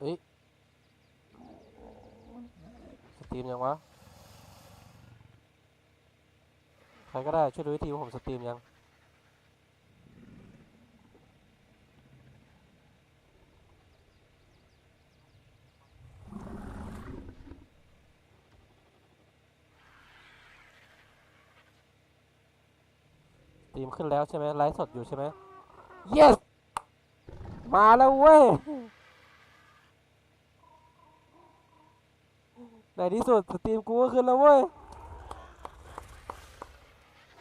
เอ้ยสตรีมยังวะ ใครก็ได้ ช่วยดูวิธีว่าผมสตรีมยัง สตรีมขึ้นแล้วใช่ไหมไลฟ์สดอยู่ใช่ไหม yes มาแล้วเว้ย ใน ที่สุดสตรีมกูก็ขึ้นแล้วเว้ย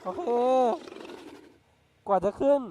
โอเค กว่าจะขึ้น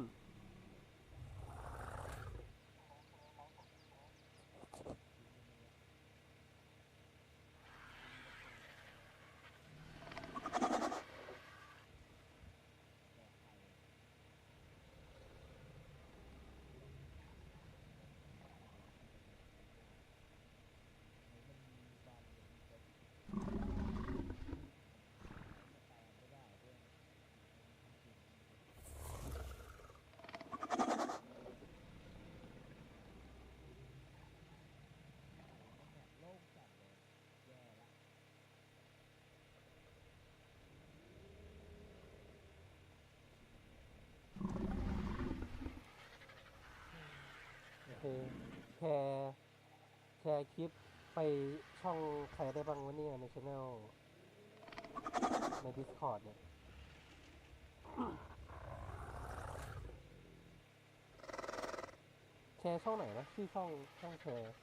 โอแชร์แชร์คลิปไปช่องใครได้บ้างวะเนี่ยในช anel ใน Discord เนี่ยแชร์ช่องไหนนะชื่อช่องช่องแชร์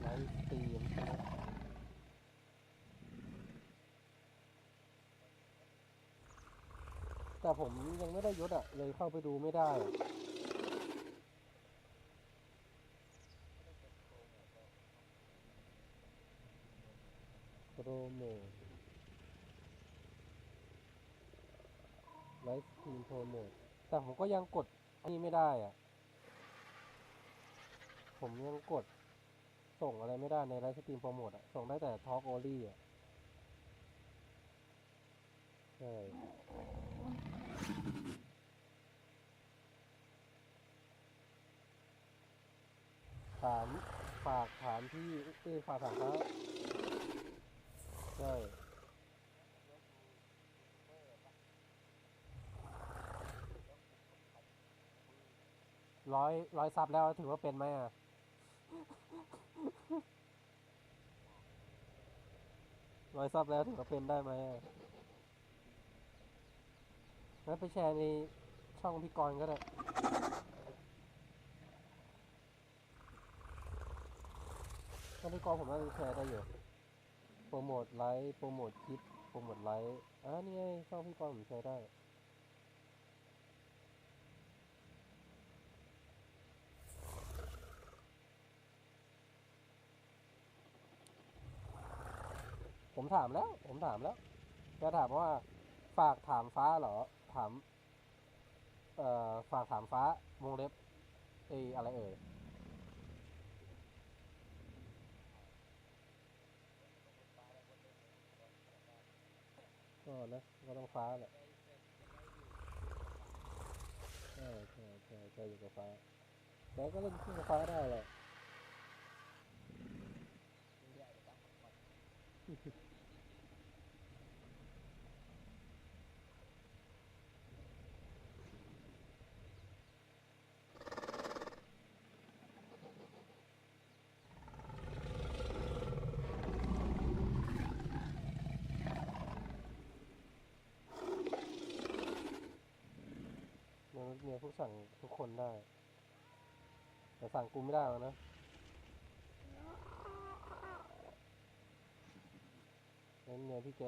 ไลฟ์สตรีมใช่ไหม แต่ผมยังไม่ได้ยศอะ เลยเข้าไปดูไม่ได้ โปรโมทไลฟ์สตรีมโปรโมทแต่ผมก็ยังกดอันนี้ไม่ได้อะ ผมยังกด ส่งอะไรไม่ได้ในไลฟ์สตรีมโปรโมทอะ ส่งได้แต่ทอล์กโอลี่อะ ใช่ ถามฝากถามที่เอ้ยฝากถามเขาใช่ร้อยร้อยซับแล้วถือว่าเป็นไหมอะ ร้อยซับแล้วถือว่าเป็นได้ไหมอะงั้นไปแชร์ในช่องพี่กรณ์ก็ได้ อนนี้กองผมน่าแชร์ได้อยู่ โปรโมทไลฟ์ โปรโมทคลิป โปรโมทไลฟ์อ่านี่ไงช่องพี่กองผมแชร์ได้ผมถามแล้ว ผมถามแล้วแกถามว่า ฝากถามฟ้าเหรอ ถาม เอ่อ ฝากถามฟ้าวงเล็บเออะไรเอ่ย ก็นะก็ต้องฟ้าแหละใช่ใช่ใช่ใช่อยู่กับฟ้าแต่ก็เล่นคู่กับฟ้าได้แหละ เมียเมียพวกสั่งทุกคนได้ แต่สั่งกูไม่ได้หรอกนะเป็นเมียพี่แก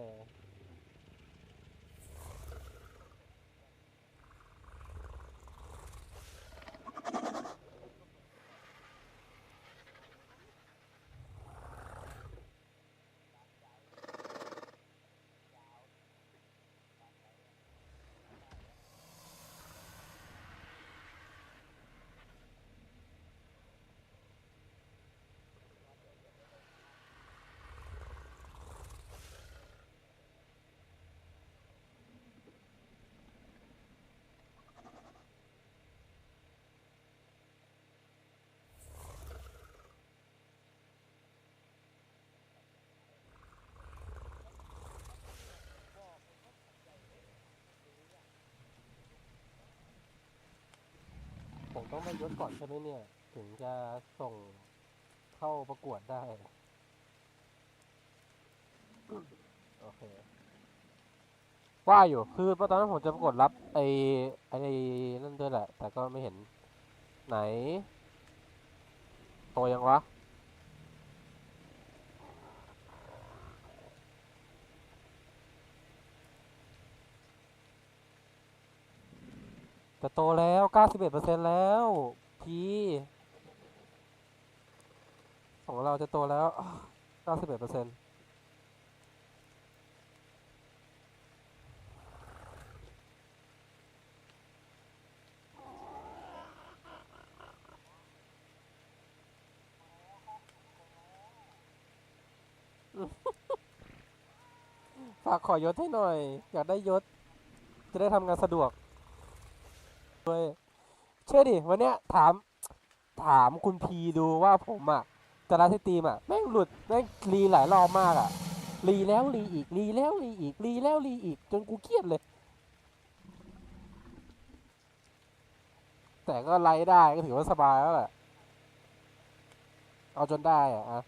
ผมต้องได้ยศก่อนใช่ไหมเนี่ย ถึงจะส่งเข้าประกวดได้ โอเค ว่าอยู่ คือตอนนั้นผมจะประกวดรับ ไอ้ไอ้นั่นด้วยแหละ แต่ก็ไม่เห็นไหน โตยังวะ จะโตแล้ว91%แล้วพีของเราจะโตแล้ว91%ฝากขอยศให้หน่อย อยากได้ยศ จะได้ทำงานสะดวก วย เชื่อดิวันเนี้ยถามถามคุณพีดูว่าผมอะแต่ละที่ตีมอะแม่งหลุดแม่งรีหลายรอบมากอะรีแล้วรีอีกรีแล้วรีอีกรีแล้วรีอีก จนกูเครียดเลย แต่ก็ไล่ได้ก็ถือว่าสบายแล้วแหละเอาจนได้อะอะ